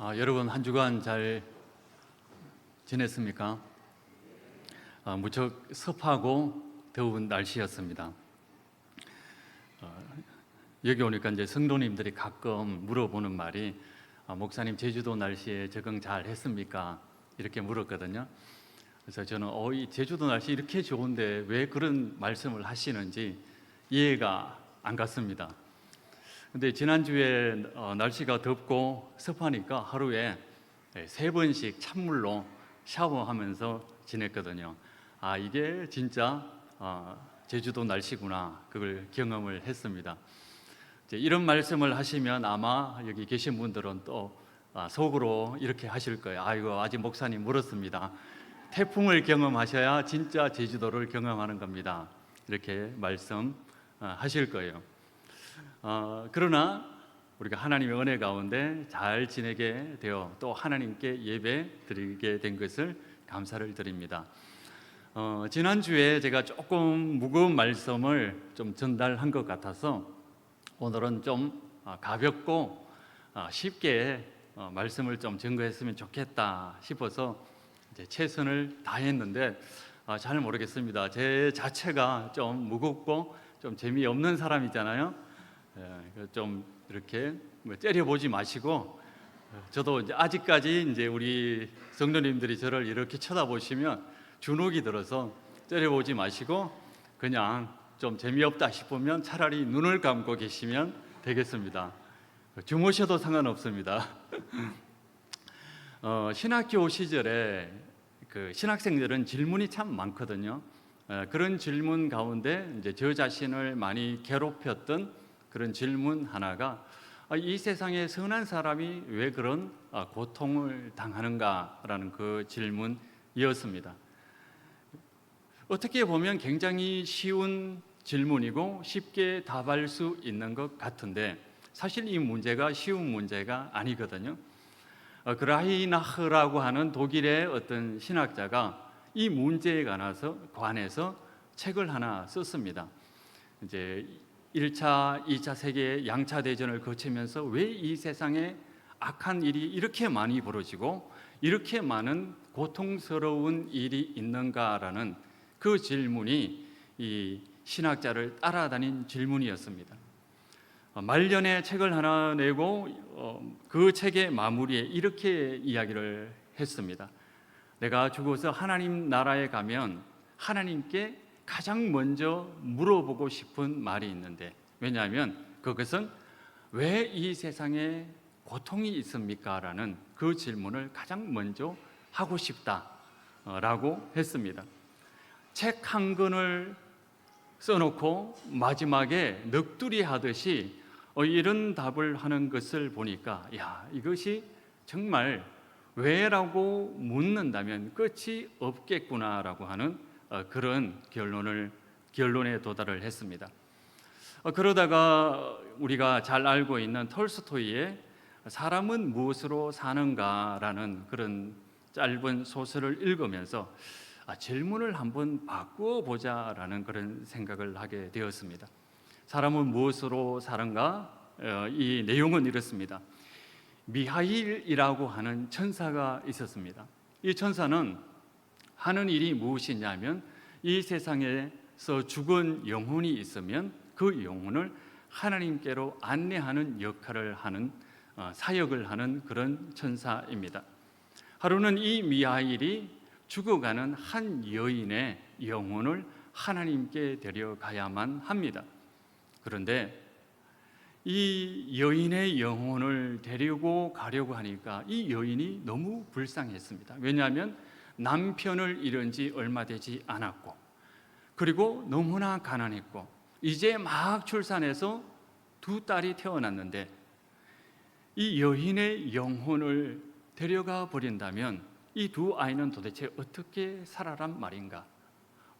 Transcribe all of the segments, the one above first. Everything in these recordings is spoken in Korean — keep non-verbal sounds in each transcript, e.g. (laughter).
아, 여러분 한 주간 잘 지냈습니까? 아, 무척 습하고 더운 날씨였습니다. 어, 여기 오니까 이제 성도님들이 가끔 물어보는 말이 아, 목사님 제주도 날씨에 적응 잘 했습니까? 이렇게 물었거든요. 그래서 저는 어, 이 제주도 날씨 이렇게 좋은데 왜 그런 말씀을 하시는지 이해가 안 갔습니다. 근데 지난주에 어, 날씨가 덥고 습하니까 하루에 예, 세 번씩 찬물로 샤워하면서 지냈거든요. 아 이게 진짜 어, 제주도 날씨구나 그걸 경험을 했습니다. 이런 말씀을 하시면 아마 여기 계신 분들은 또 아, 속으로 이렇게 하실 거예요. 아이고 아직 목사님 물었습니다. 태풍을 경험하셔야 진짜 제주도를 경험하는 겁니다. 이렇게 말씀하실 거예요. 어, 그러나 우리가 하나님의 은혜 가운데 잘 지내게 되어 또 하나님께 예배 드리게 된 것을 감사를 드립니다. 어, 지난 주에 제가 조금 무거운 말씀을 좀 전달한 것 같아서 오늘은 좀 아, 가볍고 아, 쉽게 어, 말씀을 좀 전거했으면 좋겠다 싶어서 최선을 다했는데 아, 잘 모르겠습니다. 제 자체가 좀 무겁고 좀 재미없는 사람이잖아요. 예, 좀 이렇게 뭐 째려보지 마시고 어, 저도 이제 아직까지 이제 우리 성도님들이 저를 이렇게 쳐다보시면 주눅이 들어서 째려보지 마시고 그냥 좀 재미없다 싶으면 차라리 눈을 감고 계시면 되겠습니다. 주무셔도 상관없습니다. (laughs) 어, 신학교 시절에 그 신학생들은 질문이 참 많거든요. 어, 그런 질문 가운데 이제 저 자신을 많이 괴롭혔던 그런 질문 하나가 아, 이 세상에 선한 사람이 왜 그런 아, 고통을 당하는가라는 그 질문이었습니다. 어떻게 보면 굉장히 쉬운 질문이고 쉽게 답할 수 있는 것 같은데 사실 이 문제가 쉬운 문제가 아니거든요. 어, 그라히나흐라고 하는 독일의 어떤 신학자가 이 문제에 관해서 관해서 책을 하나 썼습니다. 이제 1차, 2차 세계 양차 대전을 거치면서 왜 이 세상에 악한 일이 이렇게 많이 벌어지고 이렇게 많은 고통스러운 일이 있는가라는 그 질문이 이 신학자를 따라다닌 질문이었습니다. 어, 말년에 책을 하나 내고 어, 그 책의 마무리에 이렇게 이야기를 했습니다. 내가 죽어서 하나님 나라에 가면 하나님께 가장 먼저 물어보고 싶은 말이 있는데 왜냐하면 그것은 왜 이 세상에 고통이 있습니까? 라는 그 질문을 가장 먼저 하고 싶다라고 했습니다. 책 한 권을 써놓고 마지막에 넋두리 하듯이 어, 이런 답을 하는 것을 보니까 야 이것이 정말 왜라고 묻는다면 끝이 없겠구나라고 하는 어, 그런 결론을 결론에 도달을 했습니다. 어, 그러다가 우리가 잘 알고 있는 톨스토이의 사람은 무엇으로 사는가라는 그런 짧은 소설을 읽으면서 아, 질문을 한번 바꾸어 보자라는 그런 생각을 하게 되었습니다. 사람은 무엇으로 사는가? 어, 이 내용은 이렇습니다. 미하일이라고 하는 천사가 있었습니다. 이 천사는 하는 일이 무엇이냐면 이 세상에서 죽은 영혼이 있으면 그 영혼을 하나님께로 안내하는 역할을 하는 어, 사역을 하는 그런 천사입니다. 하루는 이 미하일이 죽어가는 한 여인의 영혼을 하나님께 데려가야만 합니다. 그런데 이 여인의 영혼을 데리고 가려고 하니까 이 여인이 너무 불쌍했습니다. 왜냐하면 남편을 잃은 지 얼마 되지 않았고, 그리고 너무나 가난했고, 이제 막 출산해서 두 딸이 태어났는데, 이 여인의 영혼을 데려가 버린다면 이 두 아이는 도대체 어떻게 살아란 말인가?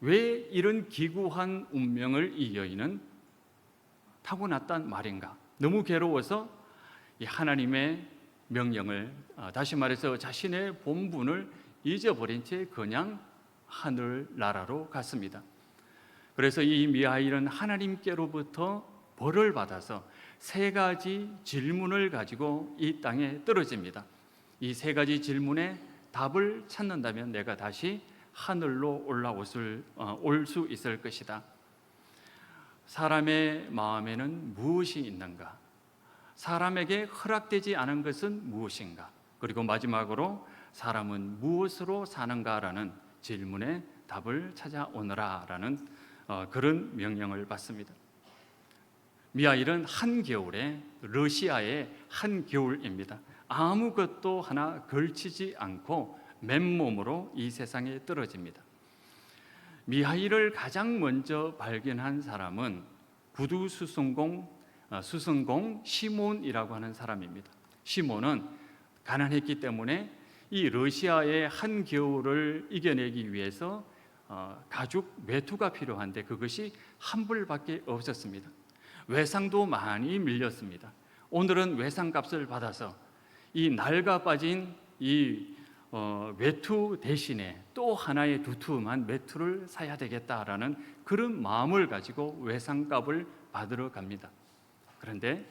왜 이런 기구한 운명을 이 여인은 타고났단 말인가? 너무 괴로워서 이 하나님의 명령을 아, 다시 말해서 자신의 본분을 잊어버린 채 그냥 하늘 나라로 갔습니다. 그래서 이 미하일은 하나님께로부터 벌을 받아서 세 가지 질문을 가지고 이 땅에 떨어집니다. 이 세 가지 질문에 답을 찾는다면 내가 다시 하늘로 올라올 어, 수 있을 것이다. 사람의 마음에는 무엇이 있는가? 사람에게 허락되지 않은 것은 무엇인가? 그리고 마지막으로 사람은 무엇으로 사는가라는 질문에 답을 찾아오너라라는 어, 그런 명령을 받습니다. 미하일은 한겨울에 러시아의 한겨울입니다. 아무것도 하나 걸치지 않고 맨몸으로 이 세상에 떨어집니다. 미하일을 가장 먼저 발견한 사람은 구두 수승공 어, 수승공 시몬이라고 하는 사람입니다. 시몬은 가난했기 때문에 이 러시아의 한 겨울을 이겨내기 위해서 어, 가죽 외투가 필요한데 그것이 한 불밖에 없었습니다. 외상도 많이 밀렸습니다. 오늘은 외상값을 받아서 이 낡아 빠진 이 어, 외투 대신에 또 하나의 두툼한 외투를 사야 되겠다라는 그런 마음을 가지고 외상값을 받으러 갑니다. 그런데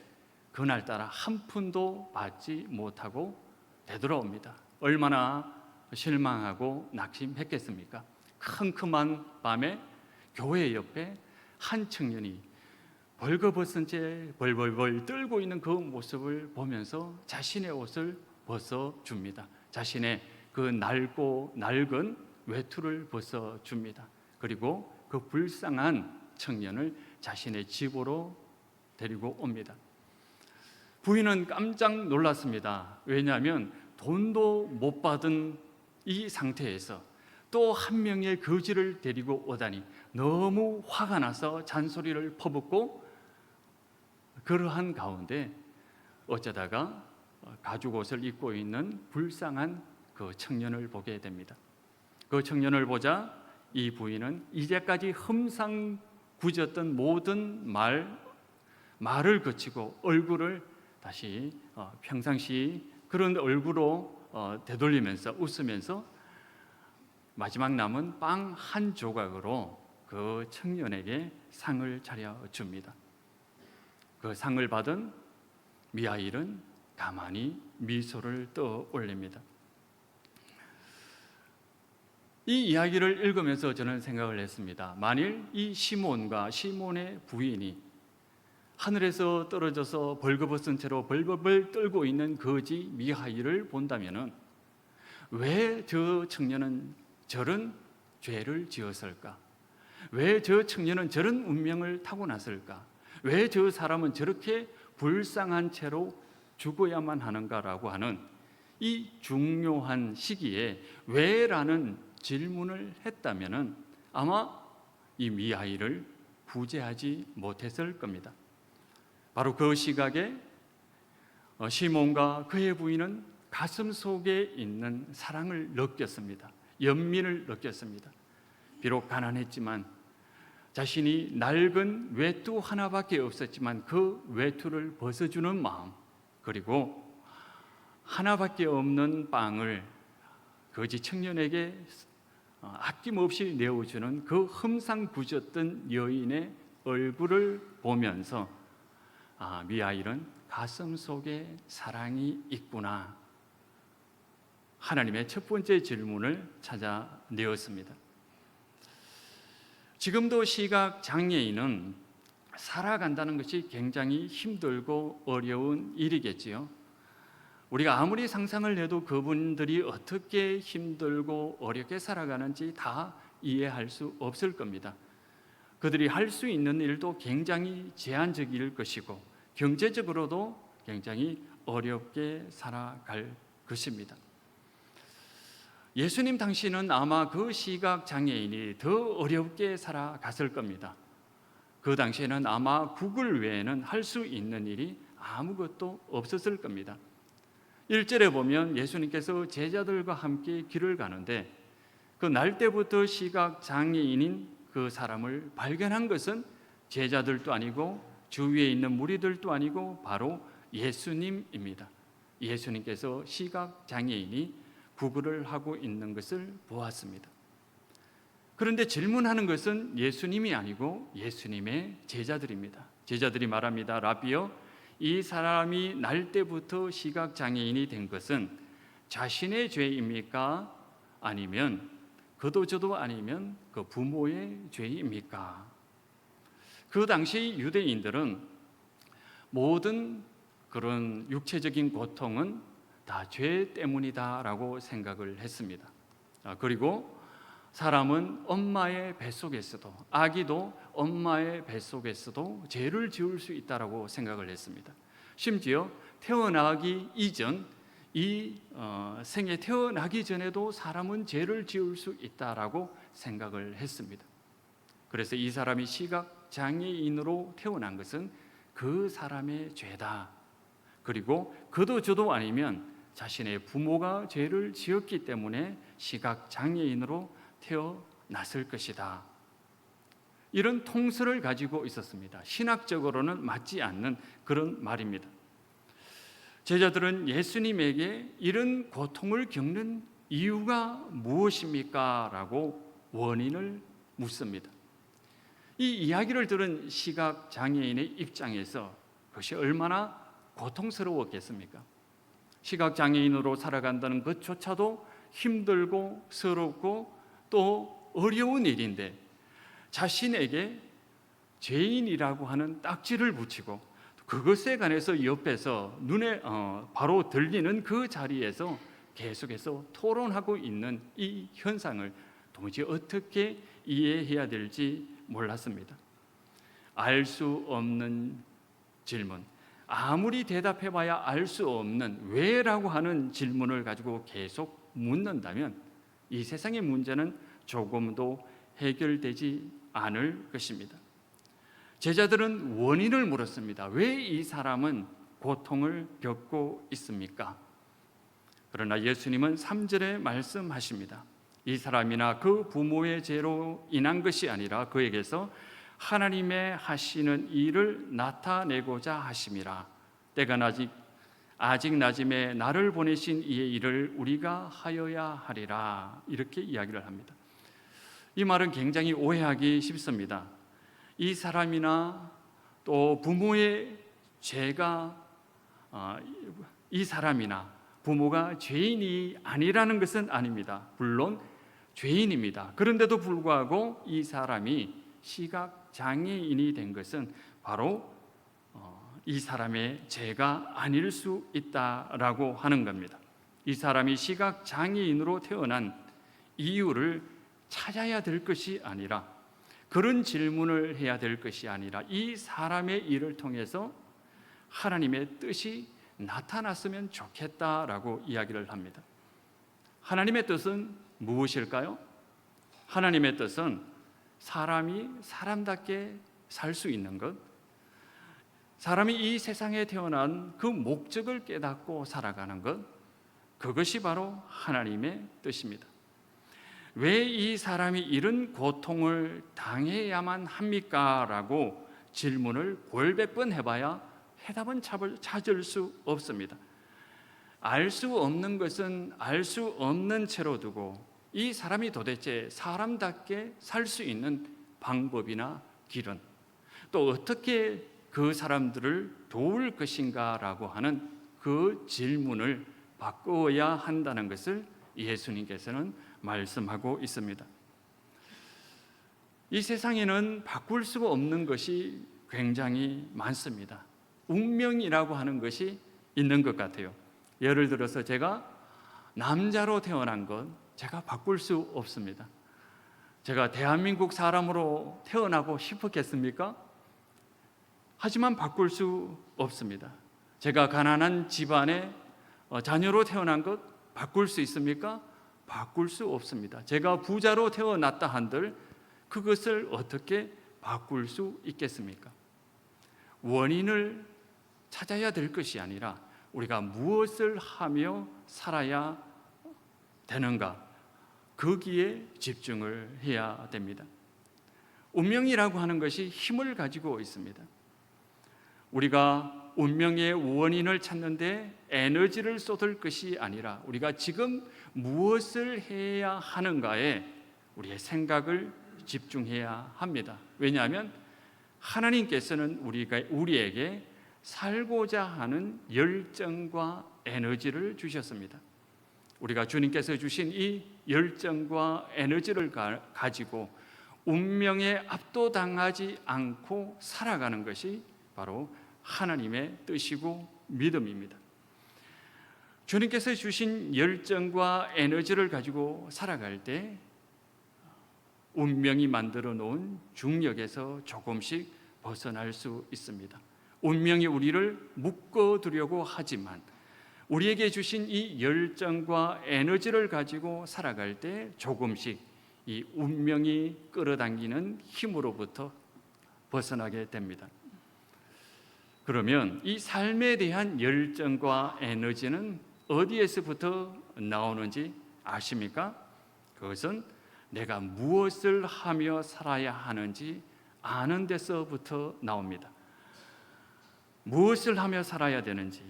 그날따라 한 푼도 받지 못하고 되돌아옵니다. 얼마나 실망하고 낙심했겠습니까? 컴컴한 밤에 교회 옆에 한 청년이 벌거벗은 채 벌벌벌 떨고 있는 그 모습을 보면서 자신의 옷을 벗어 줍니다. 자신의 그 낡고 낡은 외투를 벗어 줍니다. 그리고 그 불쌍한 청년을 자신의 집으로 데리고 옵니다. 부인은 깜짝 놀랐습니다. 왜냐하면 돈도 못 받은 이 상태에서 또 한 명의 거지를 데리고 오다니 너무 화가 나서 잔소리를 퍼붓고 그러한 가운데 어쩌다가 가죽 옷을 입고 있는 불쌍한 그 청년을 보게 됩니다. 그 청년을 보자 이 부인은 이제까지 흠상 굳었던 모든 말 말을 거치고 얼굴을 다시 어, 평상시 그런 얼굴로 어, 되돌리면서 웃으면서 마지막 남은 빵 한 조각으로 그 청년에게 상을 차려 줍니다. 그 상을 받은 미하일은 가만히 미소를 떠 올립니다. 이 이야기를 읽으면서 저는 생각을 했습니다. 만일 이 시몬과 시몬의 부인이 하늘에서 떨어져서 벌거벗은 채로 벌벌벌 떨고 있는 거지 미하일을 본다면은 왜 저 청년은 저런 죄를 지었을까? 왜 저 청년은 저런 운명을 타고났을까? 왜 저 사람은 저렇게 불쌍한 채로 죽어야만 하는가라고 하는 이 중요한 시기에 왜라는 질문을 했다면은 아마 이 미아이를 구제하지 못했을 겁니다. 바로 그 시각에 어, 시몬과 그의 부인은 가슴 속에 있는 사랑을 느꼈습니다. 연민을 느꼈습니다. 비록 가난했지만 자신이 낡은 외투 하나밖에 없었지만 그 외투를 벗어주는 마음 그리고 하나밖에 없는 빵을 거지 청년에게 어, 아낌없이 내어주는 그 흠상궂었던 여인의 얼굴을 보면서 아, 미아일은 가슴 속에 사랑이 있구나. 하나님의 첫 번째 질문을 찾아내었습니다. 지금도 시각 장애인은 살아간다는 것이 굉장히 힘들고 어려운 일이겠지요. 우리가 아무리 상상을 해도 그분들이 어떻게 힘들고 어렵게 살아가는지 다 이해할 수 없을 겁니다. 그들이 할 수 있는 일도 굉장히 제한적일 것이고 경제적으로도 굉장히 어렵게 살아갈 것입니다. 예수님 당시는 아마 그 시각 장애인이 더 어렵게 살아갔을 겁니다. 그 당시에는 아마 구글 외에는 할 수 있는 일이 아무것도 없었을 겁니다. 1절에 보면 예수님께서 제자들과 함께 길을 가는데 그 날 때부터 시각 장애인인 그 사람을 발견한 것은 제자들도 아니고 주위에 있는 무리들도 아니고 바로 예수님입니다. 예수님께서 시각 장애인이 구글을 하고 있는 것을 보았습니다. 그런데 질문하는 것은 예수님이 아니고 예수님의 제자들입니다. 제자들이 말합니다. 라비요, 이 사람이 날 때부터 시각 장애인이 된 것은 자신의 죄입니까? 아니면 그도 저도 아니면 그 부모의 죄입니까? 그 당시 유대인들은 모든 그런 육체적인 고통은 다 죄 때문이다라고 생각을 했습니다. 아, 그리고 사람은 엄마의 뱃속에서도 아기도 엄마의 뱃속에서도 죄를 지을 수 있다라고 생각을 했습니다. 심지어 태어나기 이전 이 어, 생에 태어나기 전에도 사람은 죄를 지을 수 있다라고 생각을 했습니다. 그래서 이 사람이 시각 장애인으로 태어난 것은 그 사람의 죄다. 그리고 그도 저도 아니면 자신의 부모가 죄를 지었기 때문에 시각 장애인으로 태어났을 것이다. 이런 통설을 가지고 있었습니다. 신학적으로는 맞지 않는 그런 말입니다. 제자들은 예수님에게 이런 고통을 겪는 이유가 무엇입니까? 라고 원인을 묻습니다. 이 이야기를 들은 시각 장애인의 입장에서 그것이 얼마나 고통스러웠겠습니까? 시각 장애인으로 살아간다는 것조차도 힘들고 서럽고 또 어려운 일인데 자신에게 죄인이라고 하는 딱지를 붙이고 그것에 관해서 옆에서 눈에 어, 바로 들리는 그 자리에서 계속해서 토론하고 있는 이 현상을 도무지 어떻게 이해해야 될지 몰랐습니다. 알 수 없는 질문, 아무리 대답해봐야 알 수 없는 왜라고 하는 질문을 가지고 계속 묻는다면 이 세상의 문제는 조금도 해결되지 않을 것입니다. 제자들은 원인을 물었습니다. 왜 이 사람은 고통을 겪고 있습니까? 그러나 예수님은 3절에 말씀하십니다. 이 사람이나 그 부모의 죄로 인한 것이 아니라 그에게서 하나님의 하시는 일을 나타내고자 하심이라. 때가 나직 아직 낮음에 나를 보내신 이의 일을 우리가 하여야 하리라. 이렇게 이야기를 합니다. 이 말은 굉장히 오해하기 쉽습니다. 이 사람이나 또 부모의 죄가 어, 이 사람이나 부모가 죄인이 아니라는 것은 아닙니다. 물론 죄인입니다. 그런데도 불구하고 이 사람이 시각 장애인이 된 것은 바로 어, 이 사람의 죄가 아닐 수 있다라고 하는 겁니다. 이 사람이 시각 장애인으로 태어난 이유를 찾아야 될 것이 아니라 그런 질문을 해야 될 것이 아니라 이 사람의 일을 통해서 하나님의 뜻이 나타났으면 좋겠다라고 이야기를 합니다. 하나님의 뜻은 무엇일까요? 하나님의 뜻은 사람이 사람답게 살 수 있는 것, 사람이 이 세상에 태어난 그 목적을 깨닫고 살아가는 것, 그것이 바로 하나님의 뜻입니다. 왜 이 사람이 이런 고통을 당해야만 합니까? 라고 질문을 골백 번 해봐야 해답은 찾을 수 없습니다. 알 수 없는 것은 알 수 없는 채로 두고 이 사람이 도대체 사람답게 살 수 있는 방법이나 길은 또 어떻게 그 사람들을 도울 것인가라고 하는 그 질문을 바꾸어야 한다는 것을 예수님께서는 말씀하고 있습니다. 이 세상에는 바꿀 수가 없는 것이 굉장히 많습니다. 운명이라고 하는 것이 있는 것 같아요. 예를 들어서 제가 남자로 태어난 것 제가 바꿀 수 없습니다. 제가 대한민국 사람으로 태어나고 싶었겠습니까? 하지만 바꿀 수 없습니다. 제가 가난한 집안의 어, 자녀로 태어난 것 바꿀 수 있습니까? 바꿀 수 없습니다. 제가 부자로 태어났다 한들 그것을 어떻게 바꿀 수 있겠습니까? 원인을 찾아야 될 것이 아니라 우리가 무엇을 하며 살아야 되는가 거기에 집중을 해야 됩니다. 운명이라고 하는 것이 힘을 가지고 있습니다. 우리가 운명의 원인을 찾는데 에너지를 쏟을 것이 아니라 우리가 지금 무엇을 해야 하는가에 우리의 생각을 집중해야 합니다. 왜냐하면 하나님께서는 우리가 우리에게 살고자 하는 열정과 에너지를 주셨습니다. 우리가 주님께서 주신 이 열정과 에너지를 가, 가지고 운명에 압도당하지 않고 살아가는 것이 바로 하나님의 뜻이고 믿음입니다. 주님께서 주신 열정과 에너지를 가지고 살아갈 때 운명이 만들어 놓은 중력에서 조금씩 벗어날 수 있습니다. 운명이 우리를 묶어 두려고 하지만 우리에게 주신 이 열정과 에너지를 가지고 살아갈 때 조금씩 이 운명이 끌어당기는 힘으로부터 벗어나게 됩니다. 그러면 이 삶에 대한 열정과 에너지는 어디에서부터 나오는지 아십니까? 그것은 내가 무엇을 하며 살아야 하는지 아는 데서부터 나옵니다. 무엇을 하며 살아야 되는지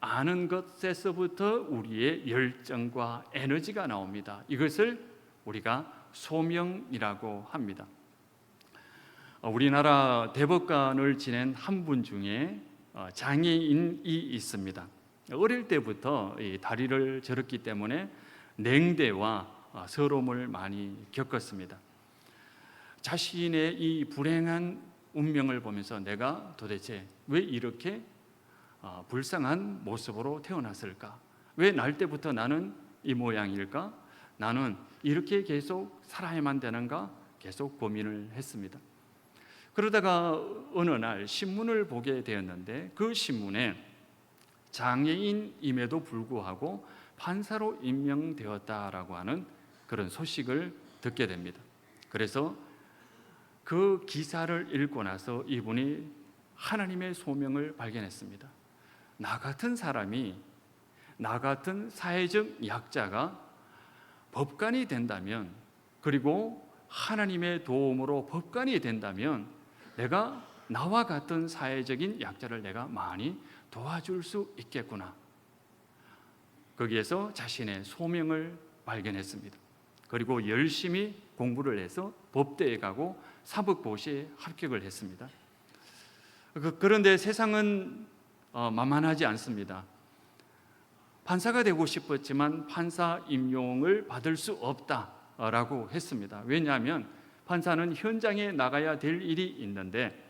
아는 것에서부터 우리의 열정과 에너지가 나옵니다. 이것을 우리가 소명이라고 합니다. 어, 우리나라 대법관을 지낸 한 분 중에 어, 장애인이 있습니다. 어릴 때부터 이 다리를 저렸기 때문에 냉대와 어, 서러움을 많이 겪었습니다. 자신의 이 불행한 운명을 보면서 내가 도대체 왜 이렇게 어, 불쌍한 모습으로 태어났을까? 왜 날 때부터 나는 이 모양일까? 나는 이렇게 계속 살아야만 되는가? 계속 고민을 했습니다. 그러다가 어느 날 신문을 보게 되었는데 그 신문에 장애인임에도 불구하고 판사로 임명되었다라고 하는 그런 소식을 듣게 됩니다. 그래서 그 기사를 읽고 나서 이분이 하나님의 소명을 발견했습니다. 나 같은 사람이 나 같은 사회적 약자가 법관이 된다면 그리고 하나님의 도움으로 법관이 된다면 내가 나와 같은 사회적인 약자를 내가 많이 도와줄 수 있겠구나. 거기에서 자신의 소명을 발견했습니다. 그리고 열심히 공부를 해서 법대에 가고 사법고시에 합격을 했습니다. 그- 그런데 세상은 어, 만만하지 않습니다. 판사가 되고 싶었지만 판사 임용을 받을 수 없다라고 했습니다. 왜냐하면 판사는 현장에 나가야 될 일이 있는데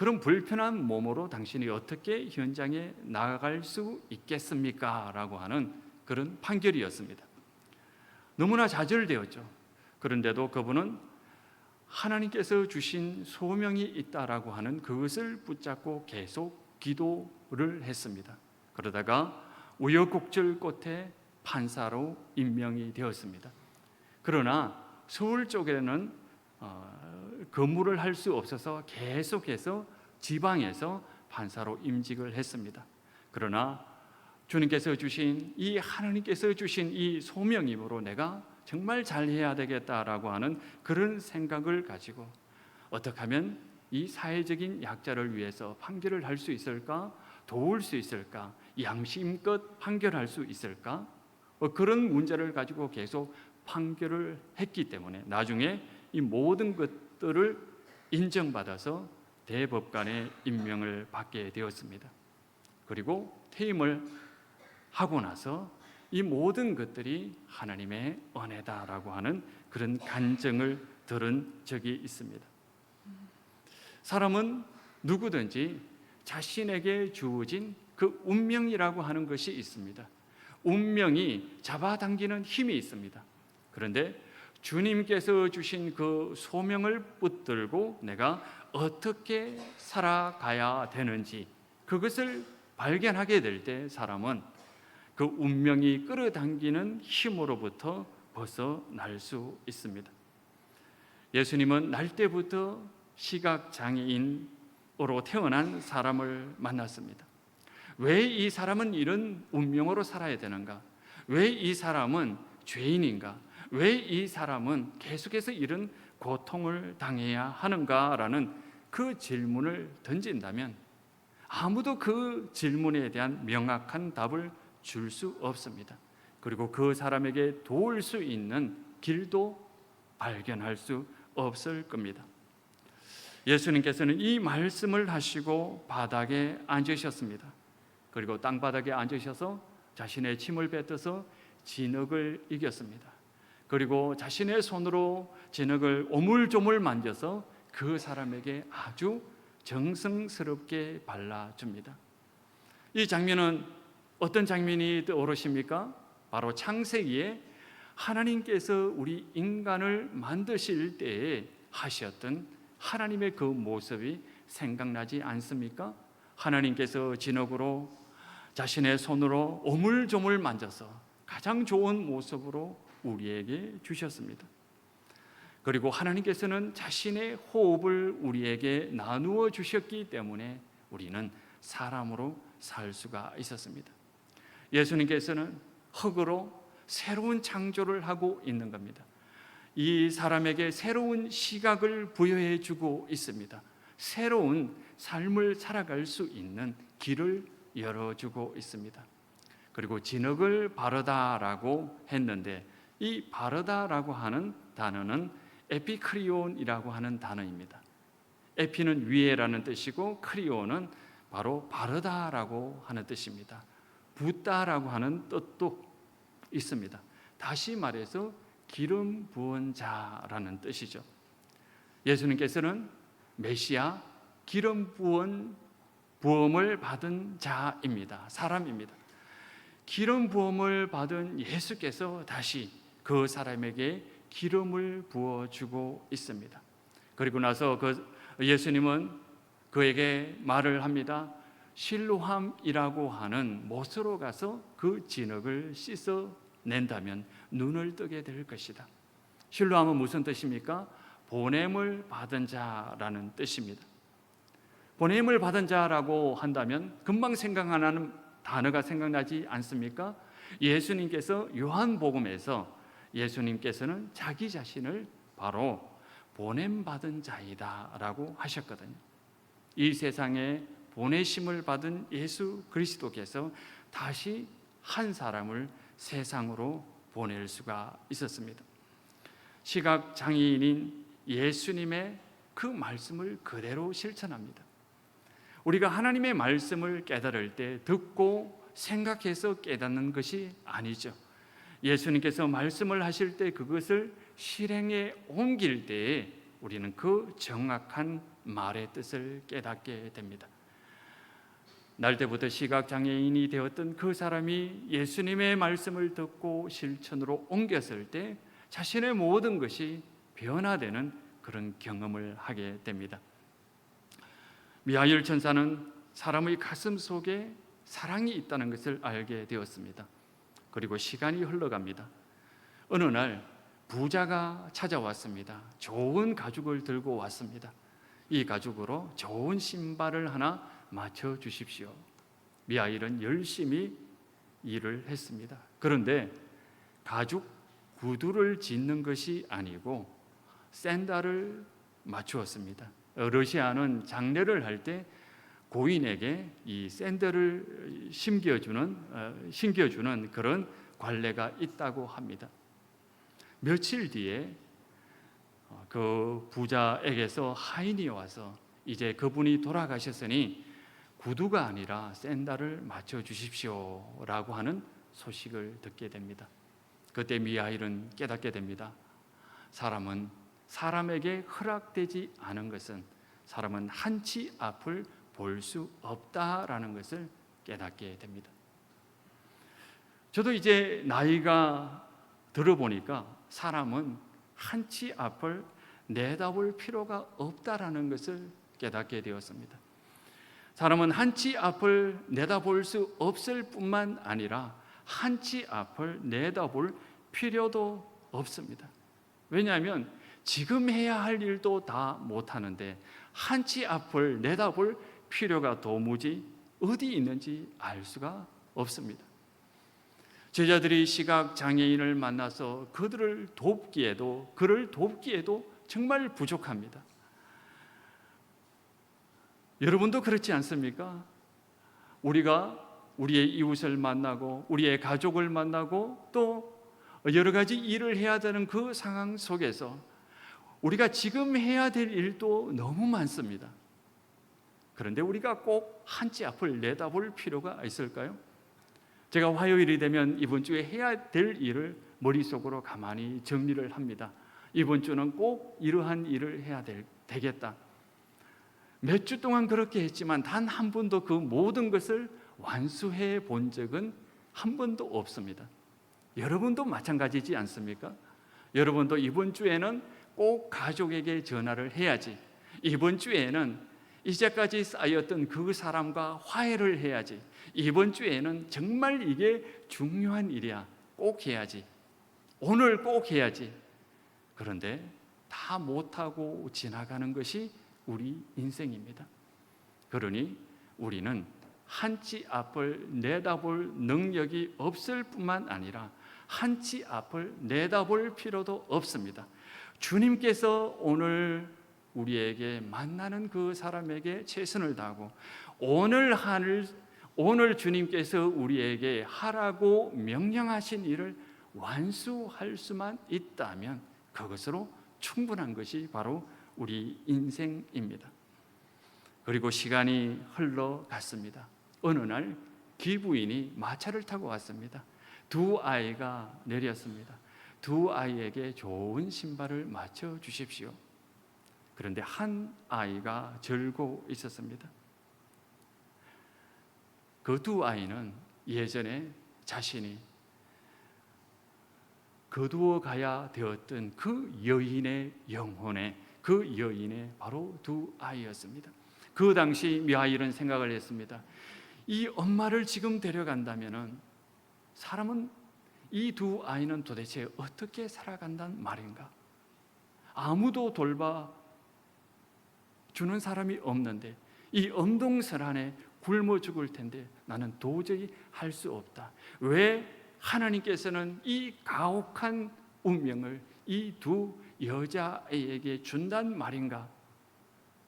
그런 불편한 몸으로 당신이 어떻게 현장에 나갈 수 있겠습니까? 라고 하는 그런 판결이었습니다. 너무나 좌절되었죠. 그런데도 그분은 하나님께서 주신 소명이 있다라고 하는 그것을 붙잡고 계속 기도를 했습니다. 그러다가 우여곡절 끝에 판사로 임명이 되었습니다. 그러나 서울 쪽에는 어, 근무를 할 수 없어서 계속해서 지방에서 판사로 임직을 했습니다. 그러나 주님께서 주신 이 하나님께서 주신 이 소명임으로 내가 정말 잘해야 되겠다라고 하는 그런 생각을 가지고 어떻게 하면 이 사회적인 약자를 위해서 판결을 할 수 있을까? 도울 수 있을까? 양심껏 판결할 수 있을까? 어, 그런 문제를 가지고 계속 판결을 했기 때문에 나중에 이 모든 것 들을 인정받아서 대법관의 임명을 받게 되었습니다. 그리고 퇴임을 하고 나서 이 모든 것들이 하나님의 은혜다라고 하는 그런 간증을 들은 적이 있습니다. 사람은 누구든지 자신에게 주어진 그 운명이라고 하는 것이 있습니다. 운명이 잡아당기는 힘이 있습니다. 그런데 주님께서 주신 그 소명을 붙들고 내가 어떻게 살아가야 되는지 그것을 발견하게 될 때 사람은 그 운명이 끌어당기는 힘으로부터 벗어날 수 있습니다. 예수님은 날 때부터 시각 장애인으로 태어난 사람을 만났습니다. 왜 이 사람은 이런 운명으로 살아야 되는가? 왜 이 사람은 죄인인가? 왜 이 사람은 계속해서 이런 고통을 당해야 하는가라는 그 질문을 던진다면 아무도 그 질문에 대한 명확한 답을 줄 수 없습니다. 그리고 그 사람에게 도울 수 있는 길도 발견할 수 없을 겁니다. 예수님께서는 이 말씀을 하시고 바닥에 앉으셨습니다. 그리고 땅바닥에 앉으셔서 자신의 침을 뱉어서 진흙을 이겼습니다. 그리고 자신의 손으로 진흙을 오물조물 만져서 그 사람에게 아주 정성스럽게 발라줍니다. 이 장면은 어떤 장면이 떠오르십니까? 바로 창세기에 하나님께서 우리 인간을 만드실 때에 하셨던 하나님의 그 모습이 생각나지 않습니까? 하나님께서 진흙으로 자신의 손으로 오물조물 만져서 가장 좋은 모습으로 우리에게 주셨습니다. 그리고 하나님께서는 자신의 호흡을 우리에게 나누어 주셨기 때문에 우리는 사람으로 살 수가 있었습니다. 예수님께서는 흙으로 새로운 창조를 하고 있는 겁니다. 이 사람에게 새로운 시각을 부여해 주고 있습니다. 새로운 삶을 살아갈 수 있는 길을 열어주고 있습니다. 그리고 진흙을 바르다라고 했는데 이 바르다라고 하는 단어는 에피크리온이라고 하는 단어입니다. 에피는 위에라는 뜻이고 크리온은 바로 바르다라고 하는 뜻입니다. 붓다라고 하는 뜻도 있습니다. 다시 말해서 기름 부은 자라는 뜻이죠. 예수님께서는 메시아 기름 부은 부음을 받은 자입니다. 사람입니다. 기름 부음을 받은 예수께서 다시 그 사람에게 기름을 부어 주고 있습니다. 그리고 나서 그 예수님은 그에게 말을 합니다. 실로함이라고 하는 못으로 가서 그 진흙을 씻어 낸다면 눈을 뜨게 될 것이다. 실로함은 무슨 뜻입니까? 보냄을 받은 자라는 뜻입니다. 보냄을 받은 자라고 한다면 금방 생각나는 단어가 생각나지 않습니까? 예수님께서 요한복음에서 예수님께서는 자기 자신을 바로 보냄 받은 자이다라고 하셨거든요. 이 세상에 보내심을 받은 예수 그리스도께서 다시 한 사람을 세상으로 보낼 수가 있었습니다. 시각 장애인인 예수님의 그 말씀을 그대로 실천합니다. 우리가 하나님의 말씀을 깨달을 때 듣고 생각해서 깨닫는 것이 아니죠. 예수님께서 말씀을 하실 때 그것을 실행에 옮길 때에 우리는 그 정확한 말의 뜻을 깨닫게 됩니다. 날 때부터 시각 장애인이 되었던 그 사람이 예수님의 말씀을 듣고 실천으로 옮겼을 때 자신의 모든 것이 변화되는 그런 경험을 하게 됩니다. 미하일 천사는 사람의 가슴 속에 사랑이 있다는 것을 알게 되었습니다. 그리고 시간이 흘러갑니다. 어느 날 부자가 찾아왔습니다. 좋은 가죽을 들고 왔습니다. 이 가죽으로 좋은 신발을 하나 맞춰 주십시오. 미하일은 열심히 일을 했습니다. 그런데 가죽 구두를 짓는 것이 아니고 샌들을 맞추었습니다. 러시아는 장례를 할 때 고인에게 이 샌들을 심겨주는 어, 신겨주는 그런 관례가 있다고 합니다. 며칠 뒤에 어, 그 부자에게서 하인이 와서 이제 그분이 돌아가셨으니 구두가 아니라 샌들을 맞춰 주십시오라고 하는 소식을 듣게 됩니다. 그때 미하일은 깨닫게 됩니다. 사람은 사람에게 허락되지 않은 것은 사람은 한치 앞을 볼 수 없다라는 것을 깨닫게 됩니다. 저도 이제 나이가 들어보니까 사람은 한치 앞을 내다볼 필요가 없다라는 것을 깨닫게 되었습니다. 사람은 한치 앞을 내다볼 수 없을 뿐만 아니라 한치 앞을 내다볼 필요도 없습니다. 왜냐하면 지금 해야 할 일도 다 못하는데 한치 앞을 내다볼 필요가 도무지 어디 있는지 알 수가 없습니다. 제자들이 시각 장애인을 만나서 그들을 돕기에도 그를 돕기에도 정말 부족합니다. 여러분도 그렇지 않습니까? 우리가 우리의 이웃을 만나고 우리의 가족을 만나고 또 여러 가지 일을 해야 되는 그 상황 속에서 우리가 지금 해야 될 일도 너무 많습니다. 그런데 우리가 꼭 한치 앞을 내다볼 필요가 있을까요? 제가 화요일이 되면 이번 주에 해야 될 일을 머릿속으로 가만히 정리를 합니다. 이번 주는 꼭 이러한 일을 해야 될, 되겠다. 몇 주 동안 그렇게 했지만 단 한 번도 그 모든 것을 완수해 본 적은 한 번도 없습니다. 여러분도 마찬가지지 않습니까? 여러분도 이번 주에는 꼭 가족에게 전화를 해야지. 이번 주에는 이제까지 쌓였던 그 사람과 화해를 해야지. 이번 주에는 정말 이게 중요한 일이야. 꼭 해야지. 오늘 꼭 해야지. 그런데 다 못하고 지나가는 것이 우리 인생입니다. 그러니 우리는 한치 앞을 내다볼 능력이 없을 뿐만 아니라 한치 앞을 내다볼 필요도 없습니다. 주님께서 오늘 우리에게 만나는 그 사람에게 최선을 다하고 오늘 하늘 오늘 주님께서 우리에게 하라고 명령하신 일을 완수할 수만 있다면 그것으로 충분한 것이 바로 우리 인생입니다. 그리고 시간이 흘러갔습니다. 어느 날 기부인이 마차를 타고 왔습니다. 두 아이가 내렸습니다. 두 아이에게 좋은 신발을 맞춰 주십시오. 그런데 한 아이가 절고 있었습니다. 그 두 아이는 예전에 자신이 거두어 가야 되었던 그 여인의 영혼에 그 여인의 바로 두 아이였습니다. 그 당시 미하일은 생각을 했습니다. 이 엄마를 지금 데려간다면은 사람은 이 두 아이는 도대체 어떻게 살아간단 말인가? 아무도 돌봐 주는 사람이 없는데 이 엄동설 안에 굶어 죽을 텐데 나는 도저히 할 수 없다. 왜 하나님께서는 이 가혹한 운명을 이 두 여자에게 준단 말인가?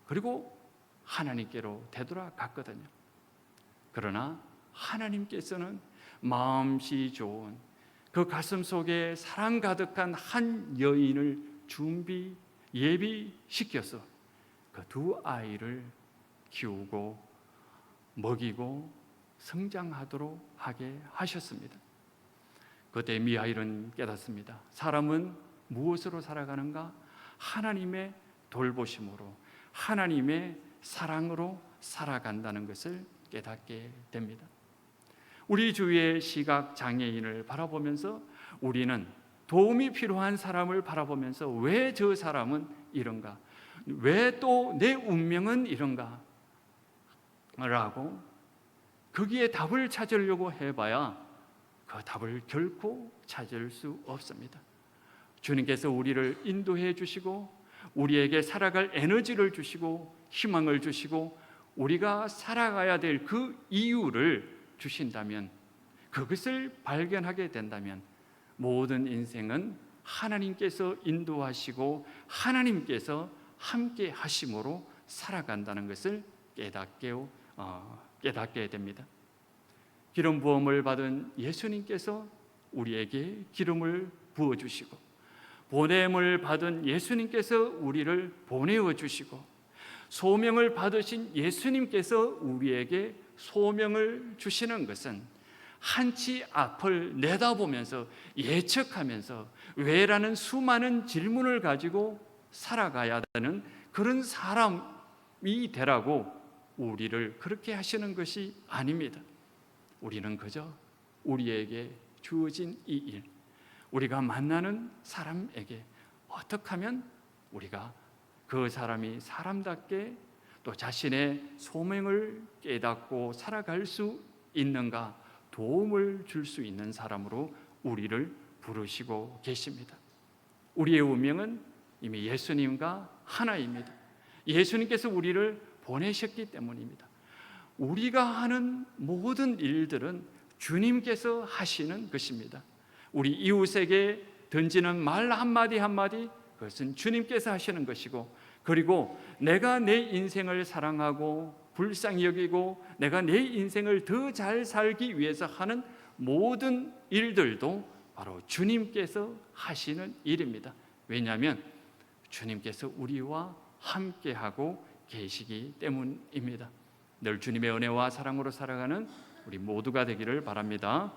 그리고 하나님께로 되돌아갔거든요. 그러나 하나님께서는 마음씨 좋은 그 가슴 속에 사랑 가득한 한 여인을 준비 예비시켜서 그 두 아이를 키우고 먹이고 성장하도록 하게 하셨습니다. 그때 미하일은 깨닫습니다. 사람은 무엇으로 살아가는가? 하나님의 돌보심으로, 하나님의 사랑으로 살아간다는 것을 깨닫게 됩니다. 우리 주위의 시각 장애인을 바라보면서 우리는 도움이 필요한 사람을 바라보면서 왜 저 사람은 이런가? 왜 또 내 운명은 이런가? 라고 거기에 답을 찾으려고 해봐야 그 답을 결코 찾을 수 없습니다. 주님께서 우리를 인도해 주시고 우리에게 살아갈 에너지를 주시고 희망을 주시고 우리가 살아가야 될 그 이유를 주신다면 그것을 발견하게 된다면 모든 인생은 하나님께서 인도하시고 하나님께서 함께 하심으로 살아간다는 것을 깨닫게, 어, 깨닫게 됩니다. 기름 부음을 받은 예수님께서 우리에게 기름을 부어 주시고 보냄을 받은 예수님께서 우리를 보내어 주시고 소명을 받으신 예수님께서 우리에게 소명을 주시는 것은 한치 앞을 내다보면서 예측하면서 왜라는 수많은 질문을 가지고 살아가야 되는 그런 사람이 되라고 우리를 그렇게 하시는 것이 아닙니다. 우리는 그저 우리에게 주어진 이 일, 우리가 만나는 사람에게 어떻게 하면 우리가 그 사람이 사람답게 또 자신의 소명을 깨닫고 살아갈 수 있는가 도움을 줄 수 있는 사람으로 우리를 부르시고 계십니다. 우리의 운명은 이미 예수님과 하나입니다. 예수님께서 우리를 보내셨기 때문입니다. 우리가 하는 모든 일들은 주님께서 하시는 것입니다. 우리 이웃에게 던지는 말 한마디 한마디 그것은 주님께서 하시는 것이고 그리고 내가 내 인생을 사랑하고 불쌍히 여기고 내가 내 인생을 더 잘 살기 위해서 하는 모든 일들도 바로 주님께서 하시는 일입니다. 왜냐하면 주님께서 우리와 함께하고 계시기 때문입니다. 늘 주님의 은혜와 사랑으로 살아가는 우리 모두가 되기를 바랍니다.